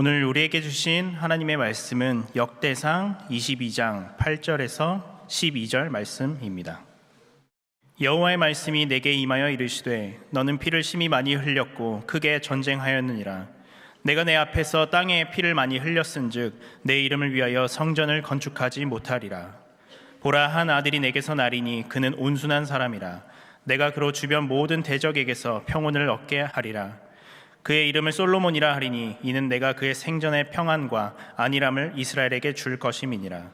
오늘 우리에게 주신 하나님의 말씀은 역대상 22장 8절에서 12절 말씀입니다. 여호와의 말씀이 내게 임하여 이르시되 너는 피를 심히 많이 흘렸고 크게 전쟁하였느니라. 내가 내 앞에서 땅에 피를 많이 흘렸은즉 내 이름을 위하여 성전을 건축하지 못하리라. 보라 한 아들이 내게서 나리니 그는 온순한 사람이라. 내가 그로 주변 모든 대적에게서 평온을 얻게 하리라 그의 이름을 솔로몬이라 하리니 이는 내가 그의 생전의 평안과 안일함을 이스라엘에게 줄 것임이니라.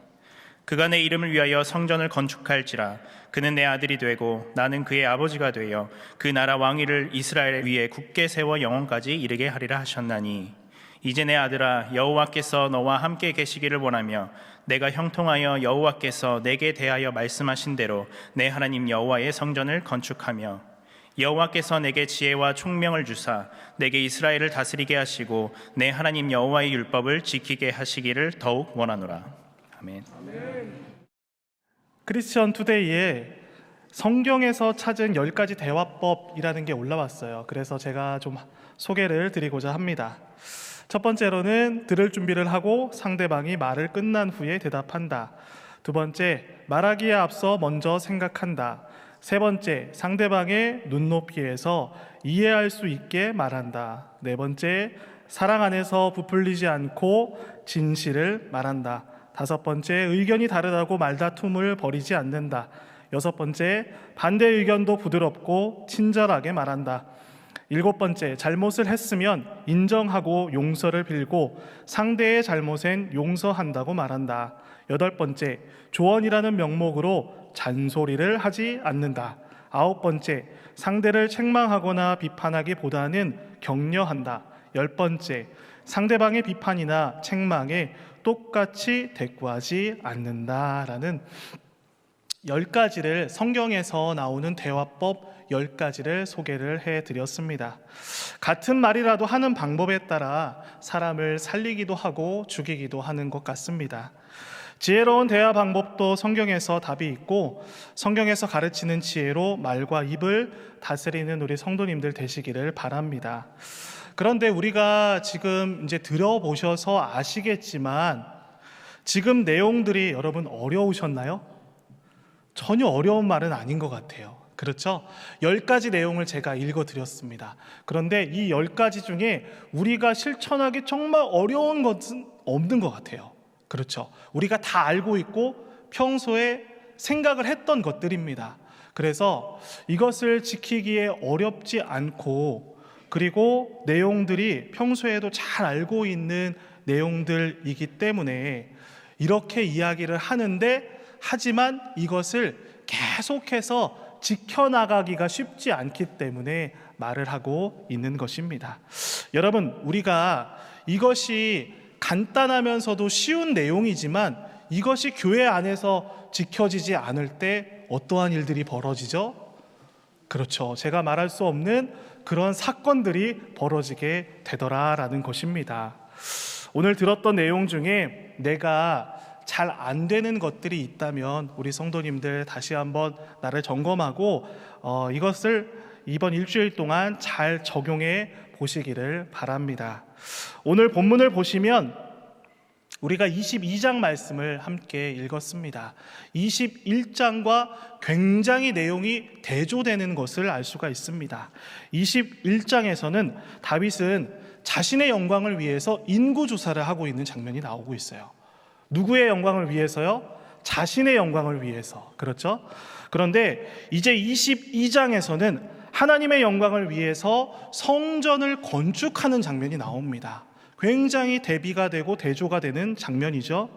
그가 내 이름을 위하여 성전을 건축할지라. 그는 내 아들이 되고 나는 그의 아버지가 되어 그 나라 왕위를 이스라엘 위에 굳게 세워 영원까지 이르게 하리라 하셨나니. 이제 내 아들아 여호와께서 너와 함께 계시기를 원하며 내가 형통하여 여호와께서 내게 대하여 말씀하신 대로 내 하나님 여호와의 성전을 건축하며 여호와께서 내게 지혜와 총명을 주사 내게 이스라엘을 다스리게 하시고 내 하나님 여호와의 율법을 지키게 하시기를 더욱 원하노라 아멘. 크리스천 투데이에 성경에서 찾은 10가지 대화법이라는 게 올라왔어요. 그래서 제가 좀 소개를 드리고자 합니다. 첫 번째로는 들을 준비를 하고 상대방이 말을 끝난 후에 대답한다. 두 번째, 말하기에 앞서 먼저 생각한다. 세 번째, 상대방의 눈높이에서 이해할 수 있게 말한다. 네 번째, 사랑 안에서 부풀리지 않고 진실을 말한다. 다섯 번째, 의견이 다르다고 말다툼을 벌이지 않는다. 여섯 번째, 반대 의견도 부드럽고 친절하게 말한다. 일곱 번째, 잘못을 했으면 인정하고 용서를 빌고 상대의 잘못엔 용서한다고 말한다. 여덟 번째, 조언이라는 명목으로 잔소리를 하지 않는다. 아홉 번째, 상대를 책망하거나 비판하기보다는 격려한다. 열 번째, 상대방의 비판이나 책망에 똑같이 대꾸하지 않는다라는 열 가지를 성경에서 나오는 대화법 열 가지를 소개를 해 드렸습니다. 같은 말이라도 하는 방법에 따라 사람을 살리기도 하고 죽이기도 하는 것 같습니다. 지혜로운 대화 방법도 성경에서 답이 있고 성경에서 가르치는 지혜로 말과 입을 다스리는 우리 성도님들 되시기를 바랍니다. 그런데 우리가 지금 이제 들어보셔서 아시겠지만 지금 내용들이 여러분 어려우셨나요? 전혀 어려운 말은 아닌 것 같아요. 그렇죠? 열 가지 내용을 제가 읽어 드렸습니다. 그런데 이 열 가지 중에 우리가 실천하기 정말 어려운 것은 없는 것 같아요. 그렇죠? 우리가 다 알고 있고 평소에 생각을 했던 것들입니다. 그래서 이것을 지키기에 어렵지 않고 그리고 내용들이 평소에도 잘 알고 있는 내용들이기 때문에 이렇게 이야기를 하는데 하지만 이것을 계속해서 지켜나가기가 쉽지 않기 때문에 말을 하고 있는 것입니다. 여러분, 우리가 이것이 간단하면서도 쉬운 내용이지만 이것이 교회 안에서 지켜지지 않을 때 어떠한 일들이 벌어지죠? 그렇죠. 제가 말할 수 없는 그런 사건들이 벌어지게 되더라라는 것입니다. 오늘 들었던 내용 중에 내가 잘 안 되는 것들이 있다면 우리 성도님들 다시 한번 나를 점검하고 어, 이것을 이번 일주일 동안 잘 적용해 보시기를 바랍니다. 오늘 본문을 보시면 우리가 22장 말씀을 함께 읽었습니다. 21장과 굉장히 내용이 대조되는 것을 알 수가 있습니다. 21장에서는 다윗은 자신의 영광을 위해서 인구 조사를 하고 있는 장면이 나오고 있어요. 누구의 영광을 위해서요? 자신의 영광을 위해서. 그렇죠? 그런데 이제 22장에서는 하나님의 영광을 위해서 성전을 건축하는 장면이 나옵니다. 굉장히 대비가 되고 대조가 되는 장면이죠.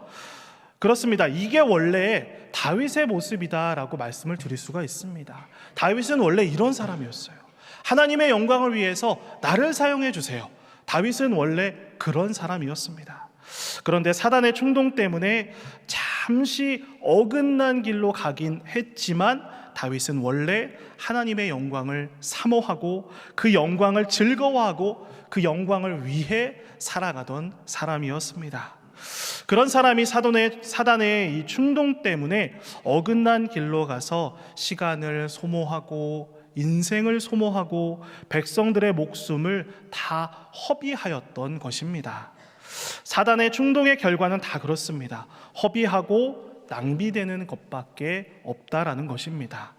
그렇습니다. 이게 원래 다윗의 모습이다라고 말씀을 드릴 수가 있습니다. 다윗은 원래 이런 사람이었어요. 하나님의 영광을 위해서 나를 사용해 주세요. 다윗은 원래 그런 사람이었습니다. 그런데 사단의 충동 때문에 잠시 어긋난 길로 가긴 했지만 다윗은 원래 하나님의 영광을 사모하고 그 영광을 즐거워하고 그 영광을 위해 살아가던 사람이었습니다. 그런 사람이 사단의, 사단의 이 충동 때문에 어긋난 길로 가서 시간을 소모하고 인생을 소모하고 백성들의 목숨을 다 허비하였던 것입니다. 사단의 충동의 결과는 다 그렇습니다. 허비하고 낭비되는 것밖에 없다라는 것입니다.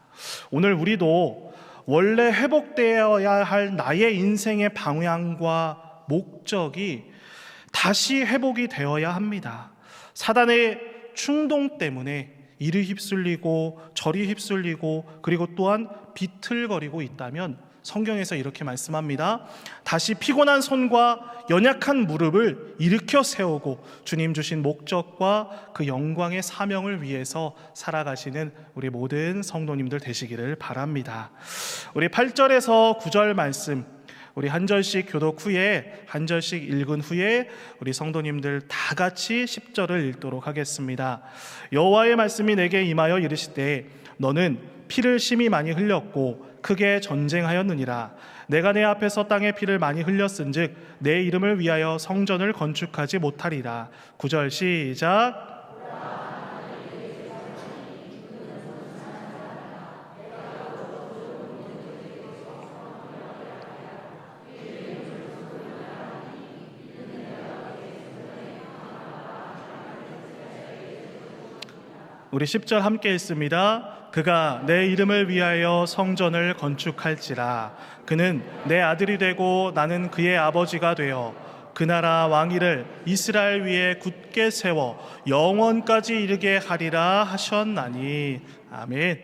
오늘 우리도 원래 회복되어야 할 나의 인생의 방향과 목적이 다시 회복이 되어야 합니다. 사단의 충동 때문에 이리 휩쓸리고 저리 휩쓸리고 그리고 또한 비틀거리고 있다면 성경에서 이렇게 말씀합니다. 다시 피곤한 손과 연약한 무릎을 일으켜 세우고 주님 주신 목적과 그 영광의 사명을 위해서 살아가시는 우리 모든 성도님들 되시기를 바랍니다. 우리 8절에서 9절 말씀 우리 한 절씩 교독 후에 한 절씩 읽은 후에 우리 성도님들 다 같이 10절을 읽도록 하겠습니다. 여호와의 말씀이 내게 임하여 이르시되 너는 피를 심히 많이 흘렸고 크게 전쟁하였느니라 내가 내 앞에서 땅에 피를 많이 흘렸은즉 내 이름을 위하여 성전을 건축하지 못하리라. 9절 시작 우리 10절 함께 읽습니다. 그가 내 이름을 위하여 성전을 건축할지라. 그는 내 아들이 되고 나는 그의 아버지가 되어 그 나라 왕위를 이스라엘 위에 굳게 세워 영원까지 이르게 하리라 하셨나니. 아멘.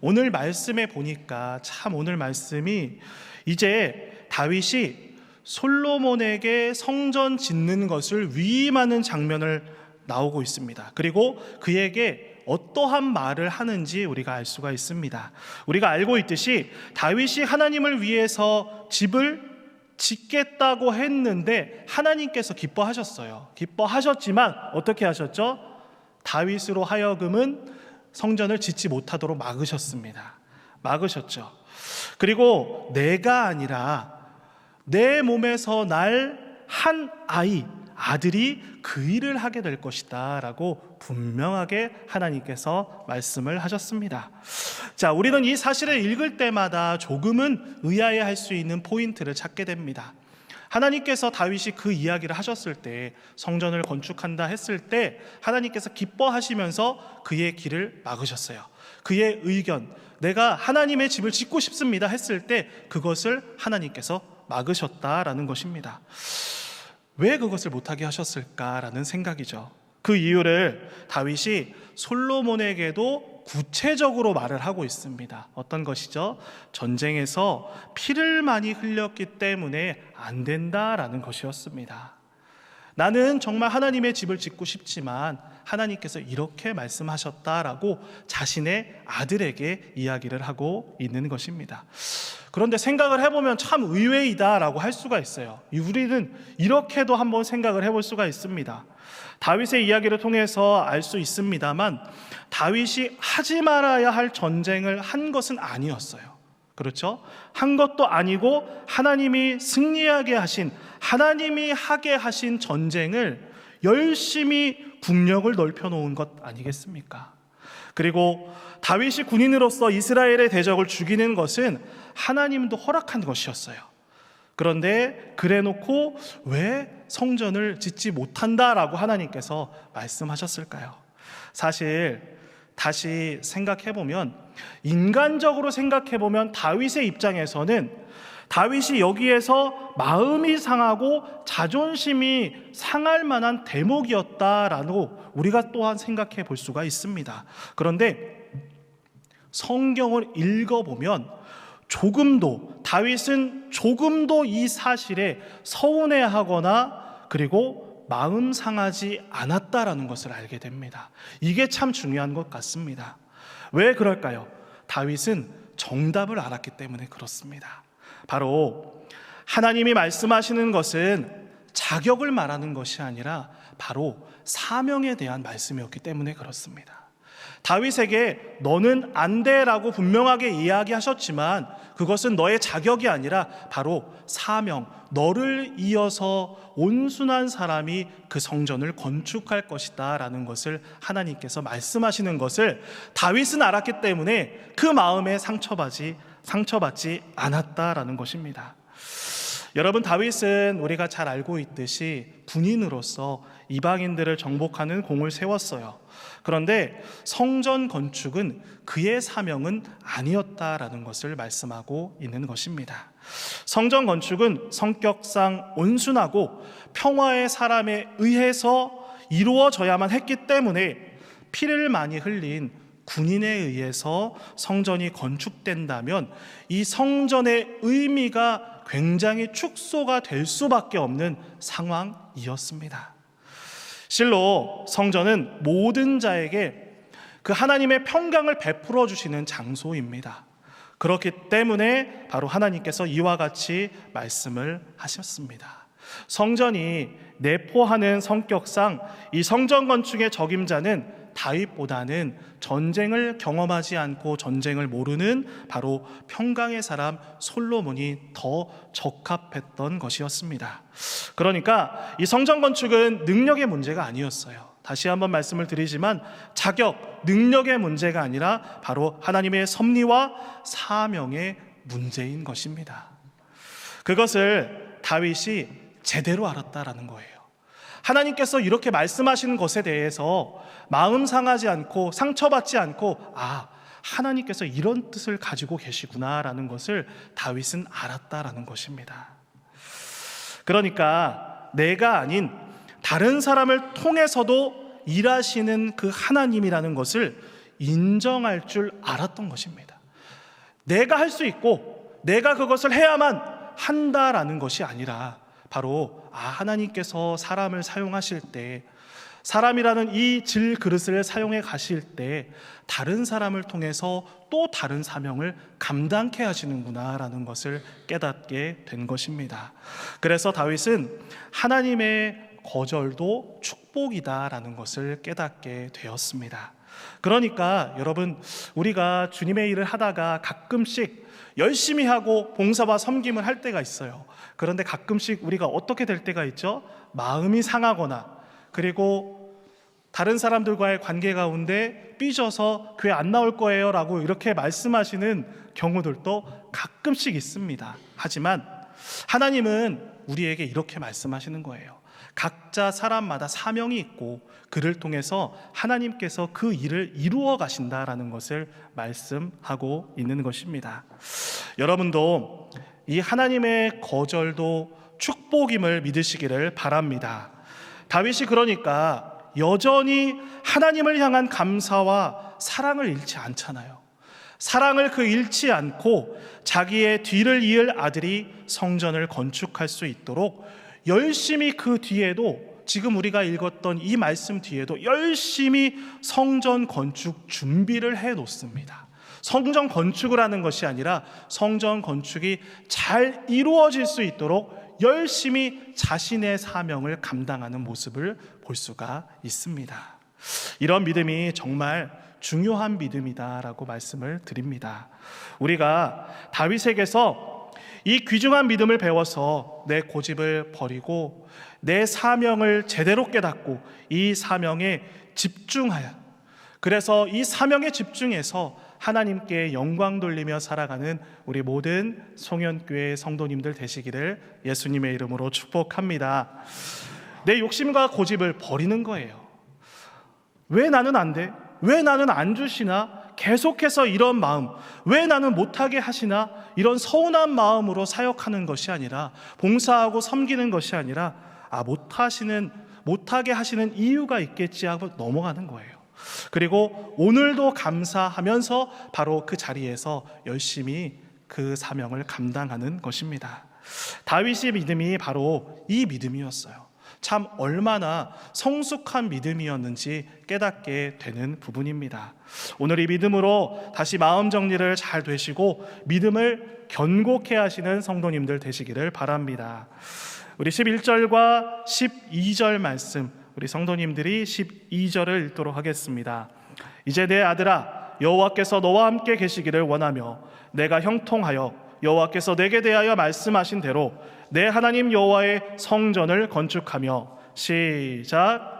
오늘 말씀에 보니까 참 오늘 말씀이 이제 다윗이 솔로몬에게 성전 짓는 것을 위임하는 장면을 나오고 있습니다. 그리고 그에게 어떠한 말을 하는지 우리가 알 수가 있습니다. 우리가 알고 있듯이 다윗이 하나님을 위해서 집을 짓겠다고 했는데 하나님께서 기뻐하셨어요. 기뻐하셨지만 어떻게 하셨죠? 다윗으로 하여금은 성전을 짓지 못하도록 막으셨습니다. 막으셨죠. 그리고 내가 아니라 내 몸에서 날 한 아이, 아들이 그 일을 하게 될 것이다 라고 분명하게 하나님께서 말씀을 하셨습니다. 자, 우리는 이 사실을 읽을 때마다 조금은 의아해 할수 있는 포인트를 찾게 됩니다. 하나님께서 다윗이 그 이야기를 하셨을 때 성전을 건축한다 했을 때 하나님께서 기뻐하시면서 그의 길을 막으셨어요. 그의 의견, 내가 하나님의 집을 짓고 싶습니다 했을 때 그것을 하나님께서 막으셨다라는 것입니다. 왜 그것을 못하게 하셨을까라는 생각이죠. 그 이유를 다윗이 솔로몬에게도 구체적으로 말을 하고 있습니다. 어떤 것이죠? 전쟁에서 피를 많이 흘렸기 때문에 안 된다라는 것이었습니다. 나는 정말 하나님의 집을 짓고 싶지만 하나님께서 이렇게 말씀하셨다라고 자신의 아들에게 이야기를 하고 있는 것입니다. 그런데 생각을 해보면 참 의외이다라고 할 수가 있어요. 우리는 이렇게도 한번 생각을 해볼 수가 있습니다. 다윗의 이야기를 통해서 알 수 있습니다만 다윗이 하지 말아야 할 전쟁을 한 것은 아니었어요. 그렇죠? 한 것도 아니고 하나님이 승리하게 하신 하나님이 하게 하신 전쟁을 열심히 국력을 넓혀 놓은 것 아니겠습니까? 그리고 다윗이 군인으로서 이스라엘의 대적을 죽이는 것은 하나님도 허락한 것이었어요. 그런데 그래 놓고 왜 성전을 짓지 못한다라고 하나님께서 말씀하셨을까요? 사실 다시 생각해 보면 인간적으로 생각해 보면 다윗의 입장에서는 다윗이 여기에서 마음이 상하고 자존심이 상할 만한 대목이었다라고 우리가 또한 생각해 볼 수가 있습니다. 그런데 성경을 읽어보면 조금도 다윗은 조금도 이 사실에 서운해하거나 그리고 마음 상하지 않았다라는 것을 알게 됩니다. 이게 참 중요한 것 같습니다. 왜 그럴까요? 다윗은 정답을 알았기 때문에 그렇습니다. 바로 하나님이 말씀하시는 것은 자격을 말하는 것이 아니라 바로 사명에 대한 말씀이었기 때문에 그렇습니다. 다윗에게 너는 안 돼라고 분명하게 이야기하셨지만 그것은 너의 자격이 아니라 바로 사명, 너를 이어서 온순한 사람이 그 성전을 건축할 것이다 라는 것을 하나님께서 말씀하시는 것을 다윗은 알았기 때문에 그 마음에 상처받지, 상처받지 않았다라는 것입니다. 여러분 다윗은 우리가 잘 알고 있듯이 군인으로서 이방인들을 정복하는 공을 세웠어요. 그런데 성전 건축은 그의 사명은 아니었다라는 것을 말씀하고 있는 것입니다. 성전 건축은 성격상 온순하고 평화의 사람에 의해서 이루어져야만 했기 때문에 피를 많이 흘린 군인에 의해서 성전이 건축된다면 이 성전의 의미가 굉장히 축소가 될 수밖에 없는 상황이었습니다. 실로 성전은 모든 자에게 그 하나님의 평강을 베풀어 주시는 장소입니다. 그렇기 때문에 바로 하나님께서 이와 같이 말씀을 하셨습니다. 성전이 내포하는 성격상 이 성전 건축의 적임자는 다윗보다는 전쟁을 경험하지 않고 전쟁을 모르는 바로 평강의 사람 솔로몬이 더 적합했던 것이었습니다. 그러니까 이 성전 건축은 능력의 문제가 아니었어요. 다시 한번 말씀을 드리지만 자격, 능력의 문제가 아니라 바로 하나님의 섭리와 사명의 문제인 것입니다. 그것을 다윗이 제대로 알았다라는 거예요. 하나님께서 이렇게 말씀하시는 것에 대해서 마음 상하지 않고 상처받지 않고 아 하나님께서 이런 뜻을 가지고 계시구나라는 것을 다윗은 알았다라는 것입니다. 그러니까 내가 아닌 다른 사람을 통해서도 일하시는 그 하나님이라는 것을 인정할 줄 알았던 것입니다. 내가 할 수 있고 내가 그것을 해야만 한다라는 것이 아니라 바로 아 하나님께서 사람을 사용하실 때 사람이라는 이 질 그릇을 사용해 가실 때 다른 사람을 통해서 또 다른 사명을 감당케 하시는구나라는 것을 깨닫게 된 것입니다. 그래서 다윗은 하나님의 거절도 축복이다라는 것을 깨닫게 되었습니다. 그러니까 여러분 우리가 주님의 일을 하다가 가끔씩 열심히 하고 봉사와 섬김을 할 때가 있어요. 그런데 가끔씩 우리가 어떻게 될 때가 있죠? 마음이 상하거나 그리고 다른 사람들과의 관계 가운데 삐져서 교회 안 나올 거예요 라고 이렇게 말씀하시는 경우들도 가끔씩 있습니다. 하지만 하나님은 우리에게 이렇게 말씀하시는 거예요. 각자 사람마다 사명이 있고 그를 통해서 하나님께서 그 일을 이루어 가신다라는 것을 말씀하고 있는 것입니다. 여러분도 이 하나님의 거절도 축복임을 믿으시기를 바랍니다. 다윗이 그러니까 여전히 하나님을 향한 감사와 사랑을 잃지 않잖아요. 사랑을 그 잃지 않고 자기의 뒤를 이을 아들이 성전을 건축할 수 있도록 열심히 그 뒤에도 지금 우리가 읽었던 이 말씀 뒤에도 열심히 성전 건축 준비를 해 놓습니다. 성전 건축을 하는 것이 아니라 성전 건축이 잘 이루어질 수 있도록 열심히 자신의 사명을 감당하는 모습을 볼 수가 있습니다. 이런 믿음이 정말 중요한 믿음이다라고 말씀을 드립니다. 우리가 다윗에게서 이 귀중한 믿음을 배워서 내 고집을 버리고 내 사명을 제대로 깨닫고 이 사명에 집중하여 그래서 이 사명에 집중해서 하나님께 영광 돌리며 살아가는 우리 모든 송현교회 성도님들 되시기를 예수님의 이름으로 축복합니다. 내 욕심과 고집을 버리는 거예요. 왜 나는 안 돼? 왜 나는 안 주시나? 계속해서 이런 마음, 왜 나는 못하게 하시나? 이런 서운한 마음으로 사역하는 것이 아니라, 봉사하고 섬기는 것이 아니라, 아, 못하시는, 못하게 하시는 이유가 있겠지 하고 넘어가는 거예요. 그리고 오늘도 감사하면서 바로 그 자리에서 열심히 그 사명을 감당하는 것입니다. 다윗의 믿음이 바로 이 믿음이었어요. 참 얼마나 성숙한 믿음이었는지 깨닫게 되는 부분입니다. 오늘 이 믿음으로 다시 마음 정리를 잘 되시고 믿음을 견고케 하시는 성도님들 되시기를 바랍니다. 우리 11절과 12절 말씀 우리 성도님들이 12절을 읽도록 하겠습니다. 이제 내 아들아 여호와께서 너와 함께 계시기를 원하며 내가 형통하여 여호와께서 내게 대하여 말씀하신 대로 내 하나님 여호와의 성전을 건축하며 시작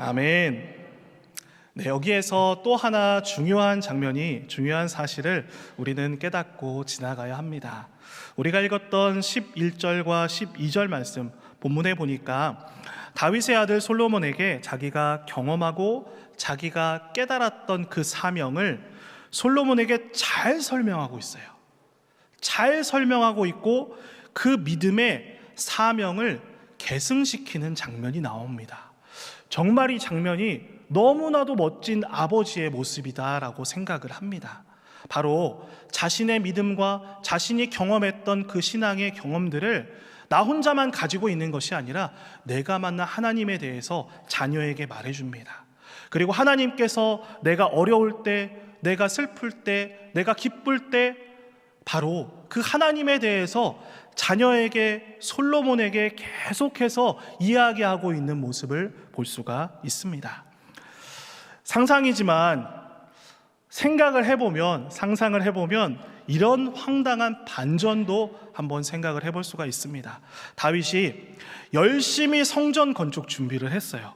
아멘. 네, 여기에서 또 하나 중요한 장면이 중요한 사실을 우리는 깨닫고 지나가야 합니다. 우리가 읽었던 11절과 12절 말씀 본문에 보니까 다윗의 아들 솔로몬에게 자기가 경험하고 자기가 깨달았던 그 사명을 솔로몬에게 잘 설명하고 있어요. 잘 설명하고 있고 그 믿음의 사명을 계승시키는 장면이 나옵니다. 정말 이 장면이 너무나도 멋진 아버지의 모습이다라고 생각을 합니다. 바로 자신의 믿음과 자신이 경험했던 그 신앙의 경험들을 나 혼자만 가지고 있는 것이 아니라 내가 만난 하나님에 대해서 자녀에게 말해줍니다. 그리고 하나님께서 내가 어려울 때, 내가 슬플 때, 내가 기쁠 때 바로 그 하나님에 대해서 자녀에게 솔로몬에게 계속해서 이야기하고 있는 모습을 볼 수가 있습니다. 상상이지만 생각을 해보면 상상을 해보면 이런 황당한 반전도 한번 생각을 해볼 수가 있습니다. 다윗이 열심히 성전 건축 준비를 했어요.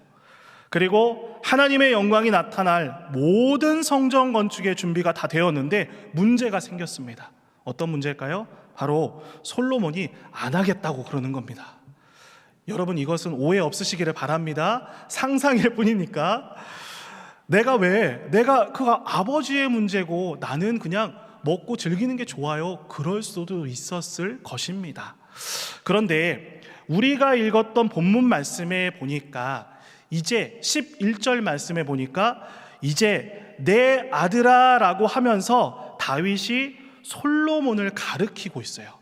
그리고 하나님의 영광이 나타날 모든 성전 건축의 준비가 다 되었는데 문제가 생겼습니다. 어떤 문제일까요? 바로 솔로몬이 안 하겠다고 그러는 겁니다. 여러분 이것은 오해 없으시기를 바랍니다. 상상일 뿐이니까. 내가 왜 내가 그가 아버지의 문제고 나는 그냥 먹고 즐기는 게 좋아요. 그럴 수도 있었을 것입니다. 그런데 우리가 읽었던 본문 말씀에 보니까 이제 11절 말씀에 보니까 이제 내 아들아 라고 하면서 다윗이 솔로몬을 가르키고 있어요.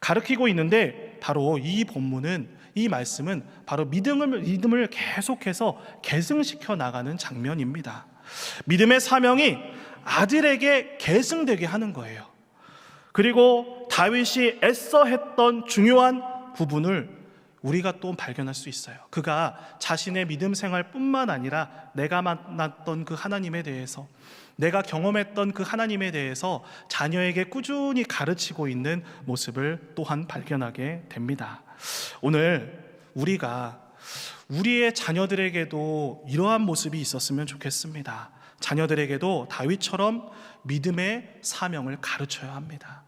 가르키고 있는데 바로 이 본문은 이 말씀은 바로 믿음을 믿음을 계속해서 계승시켜 나가는 장면입니다. 믿음의 사명이 아들에게 계승되게 하는 거예요. 그리고 다윗이 애써 했던 중요한 부분을 우리가 또 발견할 수 있어요. 그가 자신의 믿음 생활뿐만 아니라 내가 만났던 그 하나님에 대해서 내가 경험했던 그 하나님에 대해서 자녀에게 꾸준히 가르치고 있는 모습을 또한 발견하게 됩니다. 오늘 우리가 우리의 자녀들에게도 이러한 모습이 있었으면 좋겠습니다. 자녀들에게도 다윗처럼 믿음의 사명을 가르쳐야 합니다.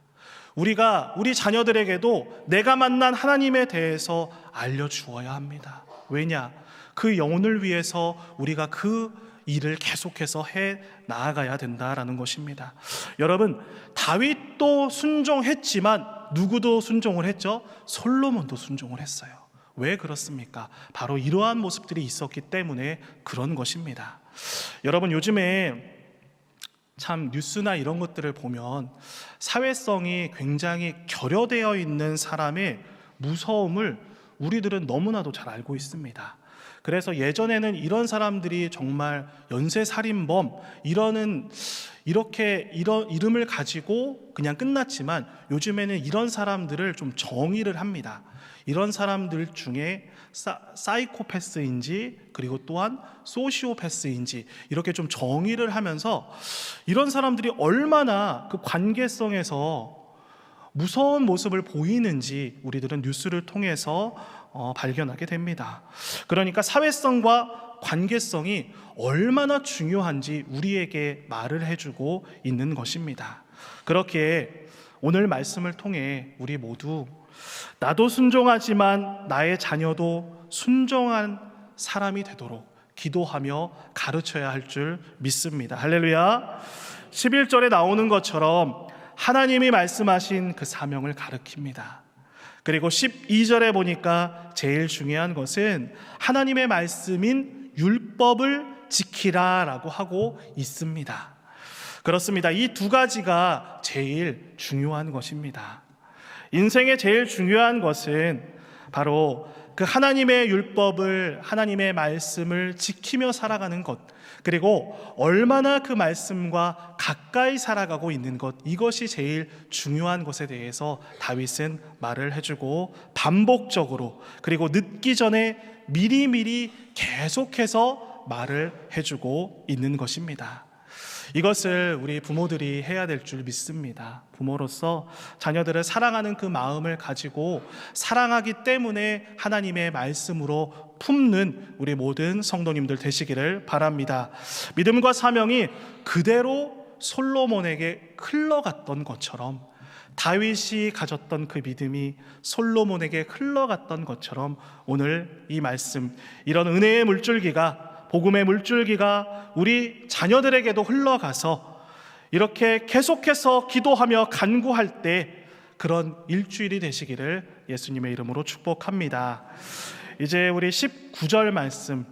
우리가 우리 자녀들에게도 내가 만난 하나님에 대해서 알려주어야 합니다. 왜냐? 그 영혼을 위해서 우리가 그 일을 계속해서 해 나아가야 된다라는 것입니다. 여러분, 다윗도 순종했지만 누구도 순종을 했죠? 솔로몬도 순종을 했어요. 왜 그렇습니까? 바로 이러한 모습들이 있었기 때문에 그런 것입니다. 여러분, 요즘에 참 뉴스나 이런 것들을 보면 사회성이 굉장히 결여되어 있는 사람의 무서움을 우리들은 너무나도 잘 알고 있습니다. 그래서 예전에는 이런 사람들이 정말 연쇄 살인범 이러는 이렇게 이런 이름을 가지고 그냥 끝났지만 요즘에는 이런 사람들을 좀 정의를 합니다. 이런 사람들 중에 사, 사이코패스인지 그리고 또한 소시오패스인지 이렇게 좀 정의를 하면서 이런 사람들이 얼마나 그 관계성에서 무서운 모습을 보이는지 우리들은 뉴스를 통해서 어, 발견하게 됩니다. 그러니까 사회성과 관계성이 얼마나 중요한지 우리에게 말을 해주고 있는 것입니다. 그렇게 오늘 말씀을 통해 우리 모두 나도 순종하지만 나의 자녀도 순종한 사람이 되도록 기도하며 가르쳐야 할 줄 믿습니다. 할렐루야. 11절에 나오는 것처럼 하나님이 말씀하신 그 사명을 가르킵니다. 그리고 12절에 보니까 제일 중요한 것은 하나님의 말씀인 율법을 지키라라고 하고 있습니다. 그렇습니다. 이 두 가지가 제일 중요한 것입니다. 인생의 제일 중요한 것은 바로 그 하나님의 율법을 하나님의 말씀을 지키며 살아가는 것 그리고 얼마나 그 말씀과 가까이 살아가고 있는 것 이것이 제일 중요한 것에 대해서 다윗은 말을 해주고 반복적으로 그리고 늦기 전에 미리미리 계속해서 말을 해주고 있는 것입니다. 이것을 우리 부모들이 해야 될 줄 믿습니다. 부모로서 자녀들을 사랑하는 그 마음을 가지고 사랑하기 때문에 하나님의 말씀으로 품는 우리 모든 성도님들 되시기를 바랍니다. 믿음과 사명이 그대로 솔로몬에게 흘러갔던 것처럼 다윗이 가졌던 그 믿음이 솔로몬에게 흘러갔던 것처럼 오늘 이 말씀 이런 은혜의 물줄기가 복음의 물줄기가 우리 자녀들에게도 흘러가서 이렇게 계속해서 기도하며 간구할 때 그런 일주일이 되시기를 예수님의 이름으로 축복합니다. 이제 우리 19절 말씀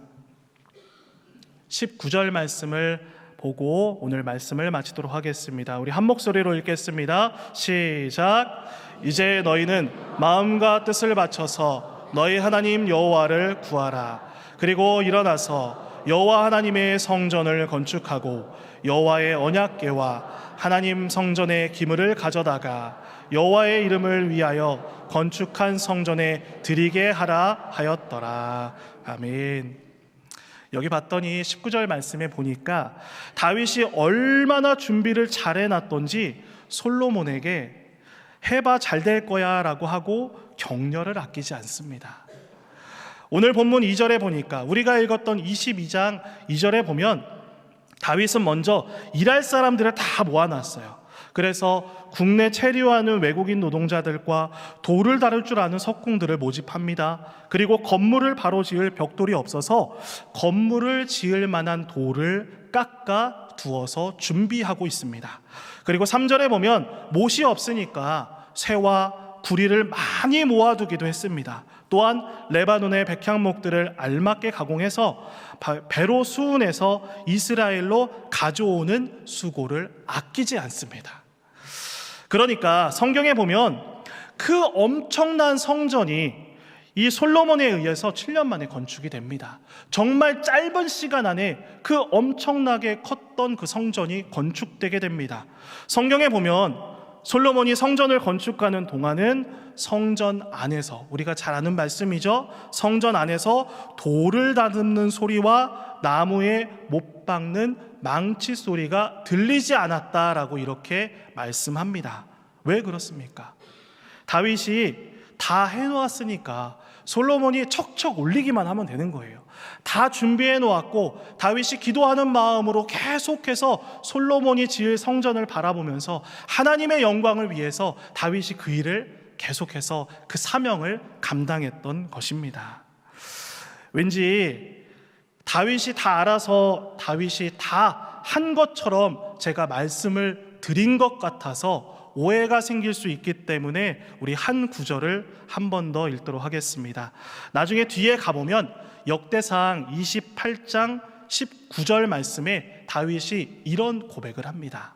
19절 말씀을 보고 오늘 말씀을 마치도록 하겠습니다. 우리 한 목소리로 읽겠습니다. 시작. 이제 너희는 마음과 뜻을 바쳐서 너희 하나님 여호와를 구하라. 그리고 일어나서 여호와 하나님의 성전을 건축하고 여호와의 언약궤와 하나님 성전의 기물을 가져다가 여호와의 이름을 위하여 건축한 성전에 드리게 하라 하였더라. 아멘. 여기 봤더니 19절 말씀에 보니까 다윗이 얼마나 준비를 잘 해놨던지 솔로몬에게 해봐 잘 될 거야 라고 하고 격려를 아끼지 않습니다. 오늘 본문 2절에 보니까 우리가 읽었던 22장 2절에 보면 다윗은 먼저 일할 사람들을 다 모아놨어요. 그래서 국내 체류하는 외국인 노동자들과 돌을 다룰 줄 아는 석궁들을 모집합니다. 그리고 건물을 바로 지을 벽돌이 없어서 건물을 지을 만한 돌을 깎아 두어서 준비하고 있습니다. 그리고 3절에 보면 못이 없으니까 새와 구리를 많이 모아두기도 했습니다. 또한 레바논의 백향목들을 알맞게 가공해서 바- 배로 수운해서 이스라엘로 가져오는 수고를 아끼지 않습니다. 그러니까 성경에 보면 그 엄청난 성전이 이 솔로몬에 의해서 7년 만에 건축이 됩니다. 정말 짧은 시간 안에 그 엄청나게 컸던 그 성전이 건축되게 됩니다. 성경에 보면 솔로몬이 성전을 건축하는 동안은 성전 안에서 우리가 잘 아는 말씀이죠. 성전 안에서 돌을 다듬는 소리와 나무에 못 박는 망치 소리가 들리지 않았다라고 이렇게 말씀합니다. 왜 그렇습니까? 다윗이 다 해놓았으니까 솔로몬이 척척 올리기만 하면 되는 거예요. 다 준비해 놓았고 다윗이 기도하는 마음으로 계속해서 솔로몬이 지을 성전을 바라보면서 하나님의 영광을 위해서 다윗이 그 일을 계속해서 그 사명을 감당했던 것입니다. 왠지 다윗이 다 알아서 다윗이 다 한 것처럼 제가 말씀을 드린 것 같아서 오해가 생길 수 있기 때문에 우리 한 구절을 한 번 더 읽도록 하겠습니다. 나중에 뒤에 가보면 역대상 28장 19절 말씀에 다윗이 이런 고백을 합니다.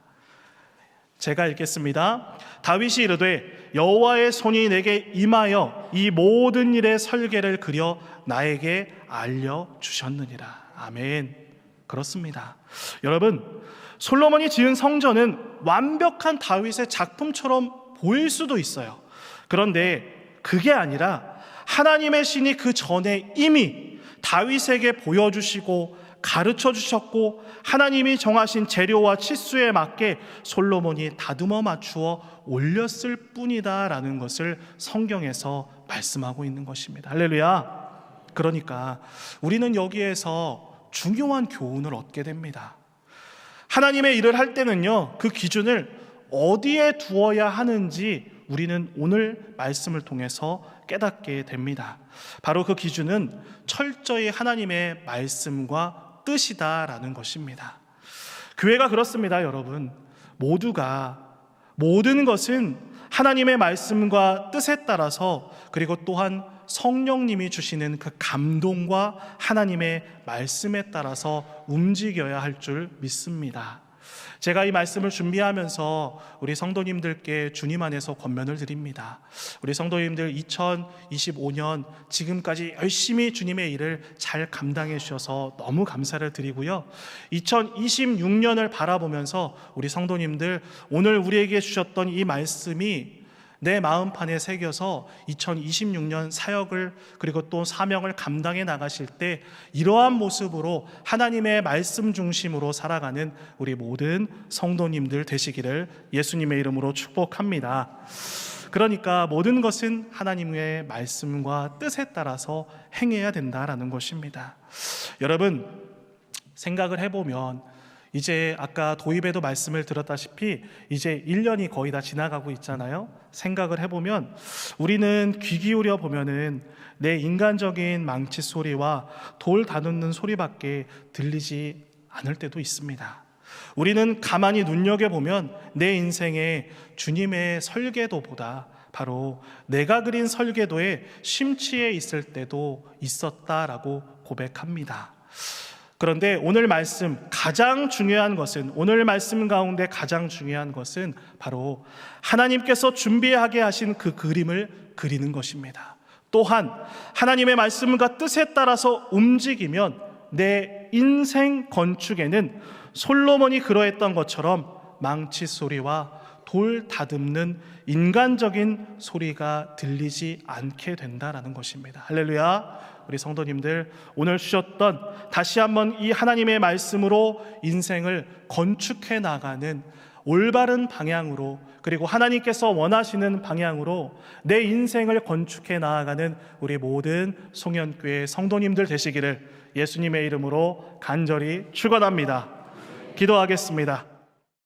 제가 읽겠습니다. 다윗이 이르되 여호와의 손이 내게 임하여 이 모든 일의 설계를 그려 나에게 알려 주셨느니라. 아멘. 그렇습니다. 여러분, 솔로몬이 지은 성전은 완벽한 다윗의 작품처럼 보일 수도 있어요. 그런데 그게 아니라 하나님의 신이 그 전에 이미 다윗에게 보여주시고 가르쳐 주셨고 하나님이 정하신 재료와 치수에 맞게 솔로몬이 다듬어 맞추어 올렸을 뿐이다라는 것을 성경에서 말씀하고 있는 것입니다. 할렐루야. 그러니까 우리는 여기에서 중요한 교훈을 얻게 됩니다. 하나님의 일을 할 때는요, 그 기준을 어디에 두어야 하는지 우리는 오늘 말씀을 통해서 깨닫게 됩니다. 바로 그 기준은 철저히 하나님의 말씀과 뜻이다라는 것입니다. 교회가 그렇습니다, 여러분. 모두가 모든 것은 하나님의 말씀과 뜻에 따라서 그리고 또한 성령님이 주시는 그 감동과 하나님의 말씀에 따라서 움직여야 할 줄 믿습니다. 제가 이 말씀을 준비하면서 우리 성도님들께 주님 안에서 권면을 드립니다. 우리 성도님들 2025년 지금까지 열심히 주님의 일을 잘 감당해 주셔서 너무 감사를 드리고요. 2026년을 바라보면서 우리 성도님들 오늘 우리에게 주셨던 이 말씀이 내 마음판에 새겨서 2026년 사역을 그리고 또 사명을 감당해 나가실 때 이러한 모습으로 하나님의 말씀 중심으로 살아가는 우리 모든 성도님들 되시기를 예수님의 이름으로 축복합니다. 그러니까 모든 것은 하나님의 말씀과 뜻에 따라서 행해야 된다라는 것입니다. 여러분 생각을 해보면 이제 아까 도입에도 말씀을 들었다시피 이제 1년이 거의 다 지나가고 있잖아요. 생각을 해보면 우리는 귀 기울여 보면은 내 인간적인 망치 소리와 돌 다듬는 소리밖에 들리지 않을 때도 있습니다. 우리는 가만히 눈여겨보면 내 인생에 주님의 설계도보다 바로 내가 그린 설계도에 심취해 있을 때도 있었다라고 고백합니다. 그런데 오늘 말씀 가장 중요한 것은 오늘 말씀 가운데 가장 중요한 것은 바로 하나님께서 준비하게 하신 그 그림을 그리는 것입니다. 또한 하나님의 말씀과 뜻에 따라서 움직이면 내 인생 건축에는 솔로몬이 그러했던 것처럼 망치 소리와 돌 다듬는 인간적인 소리가 들리지 않게 된다라는 것입니다. 할렐루야. 우리 성도님들 오늘 주셨던 다시 한번 이 하나님의 말씀으로 인생을 건축해 나가는 올바른 방향으로 그리고 하나님께서 원하시는 방향으로 내 인생을 건축해 나아가는 우리 모든 송년교회 성도님들 되시기를 예수님의 이름으로 간절히 축원합니다. 기도하겠습니다.